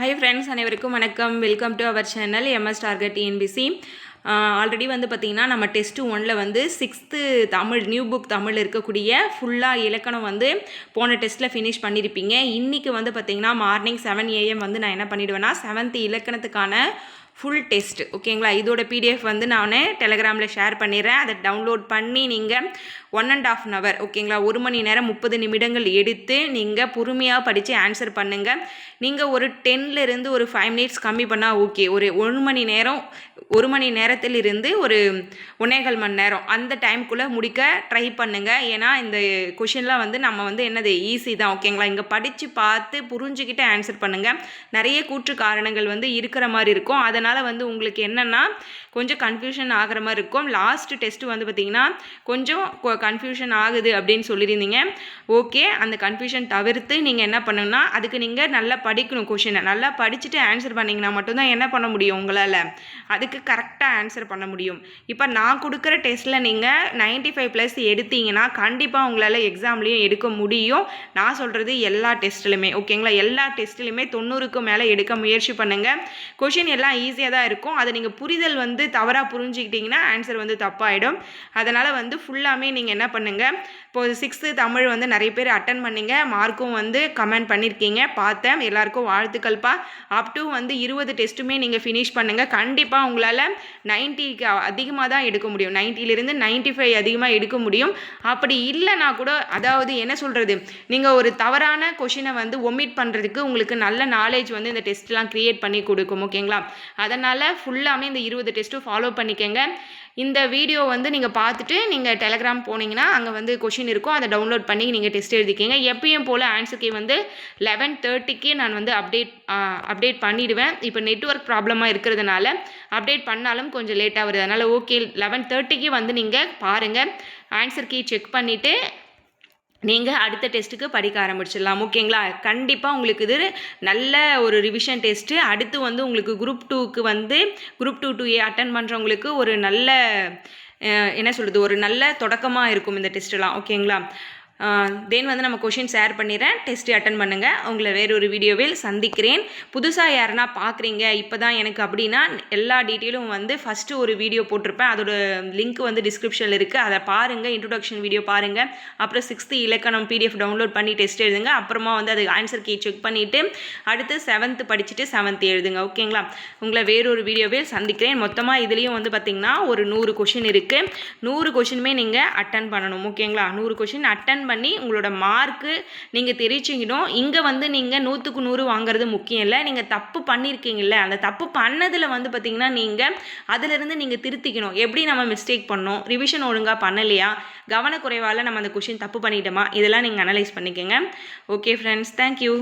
Hi friends அனைவருக்கும் வணக்கம். Welcome to our channel MS target TNPSC already வந்து பார்த்திங்கன்னா நம்ம டெஸ்ட்டு ஒனில் வந்து sixth Tamil new book Tamil இருக்கக்கூடிய ஃபுல்லாக இலக்கணம் வந்து போன டெஸ்ட்டில் ஃபினிஷ் பண்ணியிருப்பீங்க இன்றைக்கி வந்து பார்த்திங்கன்னா மார்னிங் செவன் ஏஎம் வந்து நான் என்ன பண்ணிவிடுவேன்னா செவன்த் இலக்கணத்துக்கான ஃபுல் டெஸ்ட் ஓகேங்களா இதோட பிடிஎஃப் வந்து நான் டெலகிராமில் ஷேர் பண்ணிடுறேன். அதை டவுன்லோட் பண்ணி நீங்கள் one and half an hour ஓகேங்களா ஒரு மணி நேரம் முப்பது நிமிடங்கள் எடுத்து நீங்கள் பொறுமையாக படித்து ஆன்சர் பண்ணுங்கள் நீங்கள் ஒரு டென்லேருந்து ஒரு ஃபைவ் மினிட்ஸ் கம்மி பண்ணால் ஓகே ஒரு ஒரு மணி நேரம் ஒரு மணி நேரத்தில் இருந்து ஒரு ஒன்னேகால் மணி நேரம் அந்த டைம்குள்ளே முடிக்க ட்ரை பண்ணுங்கள் ஏன்னா இந்த கொஷின்லாம் வந்து நம்ம வந்து என்னது ஈஸி தான் ஓகேங்களா இங்கே படித்து பார்த்து புரிஞ்சுக்கிட்டு ஆன்சர் பண்ணுங்கள் நிறைய கூற்று காரணங்கள் வந்து இருக்கிற மாதிரி இருக்கும். அதனால் அதனால் வந்து உங்களுக்கு என்னென்னா கொஞ்சம் கன்ஃபியூஷன் ஆகிற மாதிரி இருக்கும். லாஸ்ட் டெஸ்ட் வந்து பார்த்திங்கன்னா கொஞ்சம் கன்ஃபியூஷன் ஆகுது அப்படின்னு சொல்லியிருந்தீங்க. ஓகே அந்த கன்ஃபியூஷன் தவிர்த்து நீங்கள் என்ன பண்ணணும்னா அதுக்கு நீங்கள் நல்லா படிக்கணும் கொஷினை நல்லா படிச்சுட்டு ஆன்சர் பண்ணிங்கன்னா மட்டும்தான் என்ன பண்ண முடியும் உங்களால்? அதுக்கு கரெக்டாக ஆன்சர் பண்ண முடியும். இப்போ நான் கொடுக்குற டெஸ்ட்டில் நீங்கள் நைன்ட்டி ஃபைவ் ப்ளஸ் எடுத்தீங்கன்னா கண்டிப்பாக உங்களால் எக்ஸாம்லேயும் எடுக்க முடியும். நான் சொல்கிறது எல்லா டெஸ்ட்லையுமே ஓகேங்களா எல்லா டெஸ்ட்லையுமே தொண்ணூறுக்கு மேலே எடுக்க முயற்சி பண்ணுங்கள் கொஷின் எல்லாம் ஈஸியாக தான் இருக்கும். அதை நீங்கள் புரிதல் வந்து தவறாக புரிஞ்சுக்கிட்டிங்கன்னா ஆன்சர் வந்து தப்பாயிடும். அதனால் வந்து ஃபுல்லாமே நீங்கள் என்ன பண்ணுங்கள் இப்போது சிக்ஸ்த்து தமிழ் வந்து நிறைய பேர் அட்டன் பண்ணிங்க. மார்க்கும் வந்து கமெண்ட் பண்ணியிருக்கீங்க பார்த்தேன். எல்லாருக்கும் வாழ்த்துக்கள்ப்பா. அப் டு வந்து இருபது டெஸ்ட்டுமே நீங்கள் ஃபினிஷ் பண்ணுங்கள் கண்டிப்பாக உங்களால் நைன்ட்டிக்கு அதிகமாக தான் எடுக்க முடியும். நைன்ட்டிலிருந்து நைன்ட்டி ஃபைவ் அதிகமாக எடுக்க முடியும். அப்படி இல்லைனா கூட அதாவது என்ன சொல்கிறது நீங்கள் ஒரு தவறான கொஷினை வந்து ஒமிட் பண்ணுறதுக்கு உங்களுக்கு நல்ல நாலேஜ் வந்து இந்த டெஸ்ட்லாம் க்ரியேட் பண்ணி கொடுக்கும். ஓகேங்களா அதனால் ஃபுல்லாமே இந்த இருபது டெஸ்ட்டும் ஃபாலோ பண்ணிக்கங்க. இந்த வீடியோ வந்து நீங்கள் பார்த்துட்டு நீங்கள் டெலகிராம் போனீங்கன்னா அங்கே வந்து கொஷின் இருக்கும். அதை டவுன்லோட் பண்ணி நீங்கள் டெஸ்ட் எழுதிக்கிங்க. எப்பயும் போல் ஆன்சர்க்கே வந்து லெவன் தேர்ட்டிக்கு நான் வந்து அப்டேட் அப்டேட் பண்ணிவிடுவேன் இப்போ நெட்ஒர்க் ப்ராப்ளமாக இருக்கிறதுனால அப்டேட் பண்ணாலும் கொஞ்சம் லேட்டாக வருது. அதனால் ஓகே லெவன் தேர்ட்டிக்கு வந்து நீங்கள் பாருங்கள் ஆன்சர் கீ செக் பண்ணிவிட்டு நீங்கள் அடுத்த டெஸ்ட்டுக்கு படிக்க ஆரம்பிச்சிடலாம். ஓகேங்களா? கண்டிப்பாக உங்களுக்கு இது நல்ல ஒரு ரிவிஷன் டெஸ்ட்டு. அடுத்து வந்து உங்களுக்கு குரூப் டூக்கு வந்து group two two A attend பண்ணுறவங்களுக்கு ஒரு நல்ல என்ன சொல்கிறது ஒரு நல்ல தொடக்கமாக இருக்கும் இந்த டெஸ்ட்டெலாம். ஓகேங்களா? தென் வந்து நம்ம கொஷின் ஷேர் பண்ணிடுறேன். டெஸ்ட்டு அட்டன் பண்ணுங்கள் உங்களை வேறொரு வீடியோவில் சந்திக்கிறேன். புதுசாக யாருன்னா பார்க்குறீங்க இப்போ தான் எனக்கு அப்படின்னா எல்லா டீட்டெயிலும் வந்து ஃபஸ்ட்டு ஒரு வீடியோ போட்டிருப்பேன். அதோட லிங்க் வந்து டிஸ்கிரிப்ஷனில் இருக்குது அதை பாருங்கள் இன்ட்ரொடக்ஷன் வீடியோ பாருங்கள் அப்புறம் சிக்ஸ்த்து இலக்கணம் பிடிஎஃப் டவுன்லோட் பண்ணி டெஸ்ட் எழுதுங்க. அப்புறமா வந்து அது ஆன்சர் கீ செக் பண்ணிவிட்டு அடுத்து செவன்த்து படிச்சுட்டு செவன்த் எழுதுங்க. ஓகேங்களா உங்களை வேறொரு வீடியோவில் சந்திக்கிறேன். மொத்தமாக இதுலேயும் வந்து பார்த்திங்கன்னா ஒரு நூறு கொஷின் இருக்குது நூறு கொஷினுமே நீங்கள் அட்டன் பண்ணணும். ஓகேங்களா நூறு கொஷின் அட்டன் பண்ணி உங்களோட மார்க்கு நீங்கள் தெரிவிச்சிக்கணும் இங்கே வந்து நீங்கள் நூற்றுக்கு நூறு வாங்குறது முக்கியம் இல்லை. நீங்கள் தப்பு பண்ணியிருக்கீங்கல்ல அந்த தப்பு பண்ணதில் வந்து பார்த்திங்கன்னா நீங்கள் அதிலிருந்து நீங்கள் திருத்திக்கணும். எப்படி நம்ம மிஸ்டேக் பண்ணோம்? ரிவிஷன் ஒழுங்காக பண்ணலையா? கவனக்குறைவால் நம்ம அந்த கொஷின் தப்பு பண்ணிட்டோமா? இதெல்லாம் நீங்கள் அனலைஸ் பண்ணிக்கோங்க. Okay friends thank you